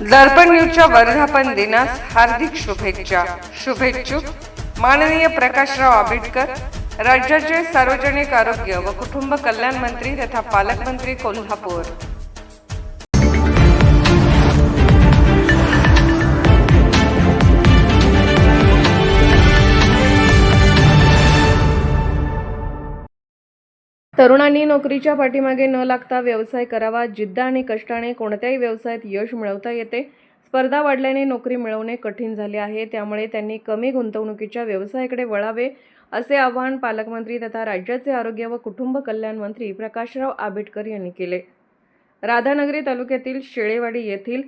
दर्पण न्यूजच्या वर्धापन दिनास हार्दिक शुभेच्छा. शुभेच्छुक माननीय प्रकाशराव आंबेडकर राज्याचे सार्वजनिक आरोग्य व कुटुंब कल्याण मंत्री तथा पालकमंत्री कोल्हापूर. तरुणांनी नोकरीच्या पाठीमागे न लागता व्यवसाय करावा जिद्द आणि कष्टाने कोणत्याही व्यवसायात यश मिळवता येते. स्पर्धा वाढल्याने नोकरी मिळवणे कठीण झाले आहे. त्यामुळे त्यांनी कमी गुंतवणुकीच्या व्यवसायाकडे वळावे असे आवाहन पालकमंत्री तथा राज्याचे आरोग्य व कुटुंब कल्याण मंत्री प्रकाशराव आंबेडकर यांनी केले. राधानगरी तालुक्यातील शेळेवाडी येथील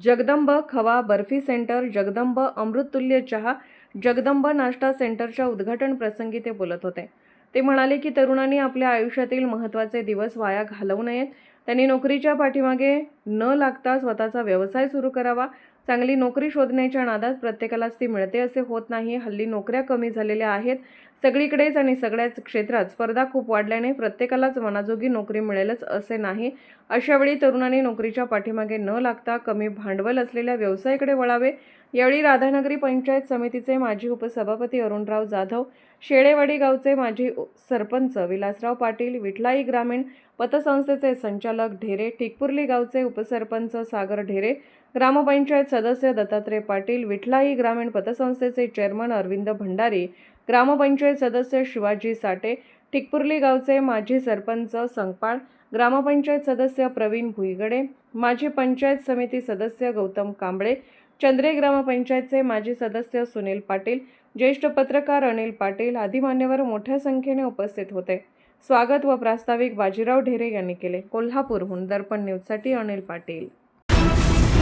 जगदंब खवा बर्फी सेंटर जगदंब अमृततुल्य चहा जगदंब नाश्ता सेंटरच्या उद्घाटन प्रसंगी ते बोलत होते. ते म्हणाले की तरुणांनी आपल्या आयुष्यातील महत्त्वाचे दिवस वाया घालवू नयेत. त्यांनी नोकरीच्या पाठीमागे न लागता स्वतःचा व्यवसाय सुरू करावा. चांगली नोकरी शोधण्याच्या नादात प्रत्येकालाच ती मिळते असे होत नाही. हल्ली नोकऱ्या कमी झालेल्या आहेत. सगळीकडेच आणि सगळ्याच क्षेत्रात स्पर्धा खूप वाढल्याने प्रत्येकालाच मनाजोगी नोकरी मिळेलच असे नाही. अशावेळी तरुणांनी नोकरीच्या पाठीमागे न लागता कमी भांडवल असलेल्या व्यवसायाकडे वळावे. यावेळी राधानगरी पंचायत समितीचे माजी उपसभापती अरुणराव जाधव शेळेवाडी गावचे माजी सरपंच विलासराव पाटील विठलाई ग्रामीण पतसंस्थेचे संचालक ढेरे टिकपुर्ली गावचे उपसरपंच सागर ढेरे ग्रामपंचायत सदस्य दत्तात्रय पाटील विठलाई ग्रामीण पतसंस्थेचे चेअरमन अरविंद भंडारी ग्रामपंचायत सदस्य शिवाजी साठे टिकपुर्ली गावचे माजी सरपंच संगपाळ ग्रामपंचायत सदस्य प्रवीण भुईगडे माजी पंचायत समिती सदस्य गौतम कांबळे चंद्रे ग्रामपंचायतचे माजी सदस्य सुनील पाटील ज्येष्ठ पत्रकार अनिल पाटील आदी मान्यवर मोठ्या संख्येने उपस्थित होते. स्वागत व प्रास्ताविक बाजीराव ढेरे यांनी केले. कोल्हापूरहून दर्पण न्यूजसाठी अनिल पाटील.